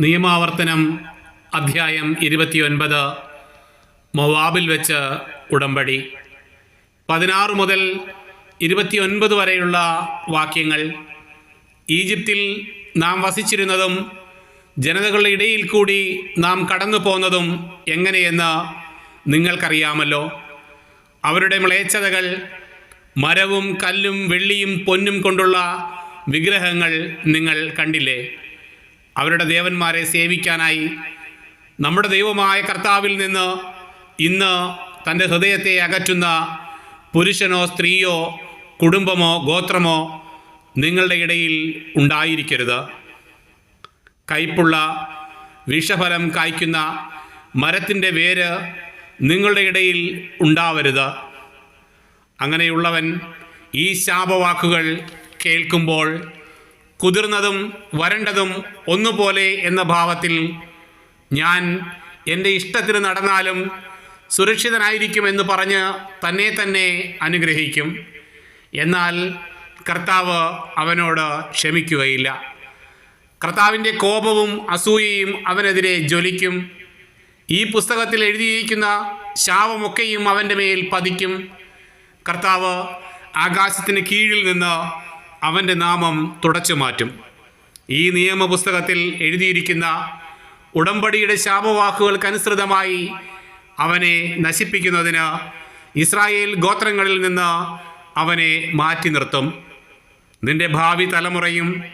നിയമാവർത്തനം അധ്യായം ഇരുപത്തിയൊൻപത് മൊവാബിൽ വെച്ച് ഉടമ്പടി. പതിനാറ് മുതൽ ഇരുപത്തിയൊൻപത് വരെയുള്ള വാക്യങ്ങൾ. ഈജിപ്തിൽ നാം വസിച്ചിരുന്നതും ജനതകളുടെ ഇടയിൽ കൂടി നാം കടന്നു പോന്നതും എങ്ങനെയെന്ന് നിങ്ങൾക്കറിയാമല്ലോ. അവരുടെ മ്ലേച്ഛതകൾ മരവും കല്ലും വെള്ളിയും പൊന്നും കൊണ്ടുള്ള വിഗ്രഹങ്ങൾ നിങ്ങൾ കണ്ടില്ലേ? അവരുടെ ദേവന്മാരെ സേവിക്കാനായി നമ്മുടെ ദൈവമായ കർത്താവിൽ നിന്ന് ഇന്ന് തന്റെ ഹൃദയത്തെ അകറ്റുന്ന പുരുഷനോ സ്ത്രീയോ കുടുംബമോ ഗോത്രമോ നിങ്ങളുടെ ഇടയിൽ ഉണ്ടായിരിക്കരുത്. കയ്പുള്ള വിഷഫലം കായ്ക്കുന്ന മരത്തിന്റെ വേര് നിങ്ങളുടെ ഇടയിൽ ഉണ്ടാവരുത്. അങ്ങനെയുള്ളവൻ ഈ ശാപവാക്കുകൾ കേൾക്കുമ്പോൾ കുതിർന്നതും വരണ്ടതും ഒന്നുപോലെ എന്ന ഭാവത്തിൽ ഞാൻ എന്റെ ഇഷ്ടത്തിന് നടന്നാലും സുരക്ഷിതനായിരിക്കുമെന്ന് പറഞ്ഞ് തന്നെ തന്നെ അനുഗ്രഹിക്കും. എന്നാൽ കർത്താവ് അവനോട് ക്ഷമിക്കുകയില്ല. കർത്താവിന്റെ കോപവും അസൂയയും അവനെതിരെ ജ്വലിക്കും. ഈ പുസ്തകത്തിൽ എഴുതിയിരിക്കുന്ന ശാപമൊക്കെയും അവന്റെ മേൽ പതിക്കും. കർത്താവ് ആകാശത്തിന് കീഴിൽ നിന്ന് അവന്റെ നാമം തുടച്ചു മാറ്റും. ഈ നിയമപുസ്തകത്തിൽ എഴുതിയിരിക്കുന്ന ഉടമ്പടിയുടെ ശാപവാക്കുകൾക്കനുസൃതമായി അവനെ നശിപ്പിക്കുന്നതിന് ഇസ്രായേൽ ഗോത്രങ്ങളിൽ നിന്ന് അവനെ മാറ്റി നിർത്തും. നിന്റെ ഭാവി തലമുറയും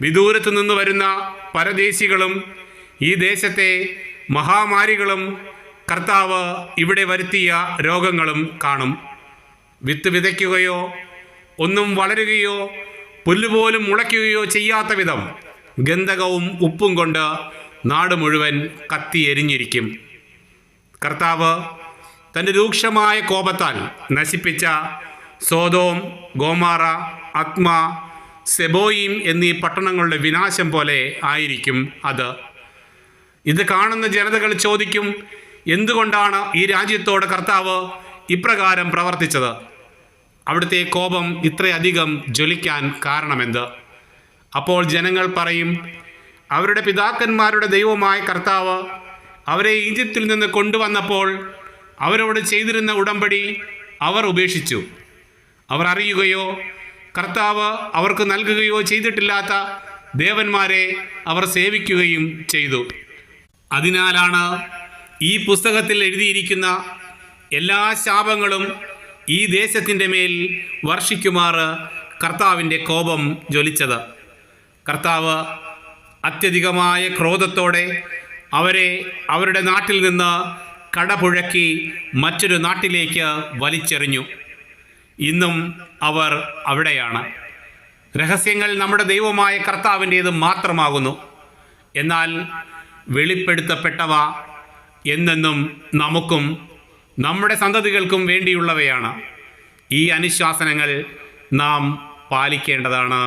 വിദൂരത്തു നിന്ന് വരുന്ന പരദേശികളും ഈ ദേശത്തെ മഹാമാരികളും കർത്താവ് ഇവിടെ വരുത്തിയ രോഗങ്ങളും കാണും. വിത്ത് വിതയ്ക്കുകയോ ഒന്നും വളരുകയോ പുല്ലുപോലും മുളയ്ക്കുകയോ ചെയ്യാത്ത വിധം ഗന്ധകവും ഉപ്പും കൊണ്ട് നാട് മുഴുവൻ കത്തി എരിഞ്ഞിരിക്കും. കർത്താവ് തന്റെ രൂക്ഷമായ കോപത്താൽ നശിപ്പിച്ച സോതോം ഗോമാറ ആത്മ സെബോയിം എന്നീ പട്ടണങ്ങളുടെ വിനാശം പോലെ ആയിരിക്കും അത്. ഇത് കാണുന്ന ജനതകൾ ചോദിക്കും എന്തുകൊണ്ടാണ് ഈ രാജ്യത്തോട് കർത്താവ് ഇപ്രകാരം പ്രവർത്തിച്ചത്? അവിടുത്തെ കോപം ഇത്രയധികം ജ്വലിക്കാൻ കാരണമെന്ത്? അപ്പോൾ ജനങ്ങൾ പറയും അവരുടെ പിതാക്കന്മാരുടെ ദൈവമായ കർത്താവ് അവരെ ഈജിപ്തിൽ നിന്ന് കൊണ്ടുവന്നപ്പോൾ അവരോട് ചെയ്തിരുന്ന ഉടമ്പടി അവർ ഉപേക്ഷിച്ചു. അവർ അറിയുകയോ കർത്താവ് അവർക്ക് നൽകുകയോ ചെയ്തിട്ടില്ലാത്ത ദേവന്മാരെ അവർ സേവിക്കുകയും ചെയ്തു. അതിനാലാണ് ഈ പുസ്തകത്തിൽ എഴുതിയിരിക്കുന്ന എല്ലാ ശാപങ്ങളും ഈ ദേശത്തിന്റെ മേൽ വർഷിക്കുമാർ കർത്താവിന്റെ കോപം ജ്വലിച്ചത്. കർത്താവ് അത്യധികമായ ക്രോധത്തോടെ അവരെ അവരുടെ നാട്ടിൽ നിന്ന് കടപുഴക്കി മറ്റൊരു നാട്ടിലേക്ക് വലിച്ചെറിഞ്ഞു. ഇന്നും അവർ അവിടെയാണ്. രഹസ്യങ്ങൾ നമ്മുടെ ദൈവമായ കർത്താവിന്റേത് മാത്രമാകുന്നു. എന്നാൽ വെളിപ്പെടുത്തപ്പെട്ടവ എന്നെന്നും നമുക്കും നമ്മുടെ സന്തതികൾക്കും വേണ്ടിയുള്ളവയാണ് ഈ അനുശാസനങ്ങൾ നാം പാലിക്കേണ്ടതാണ്.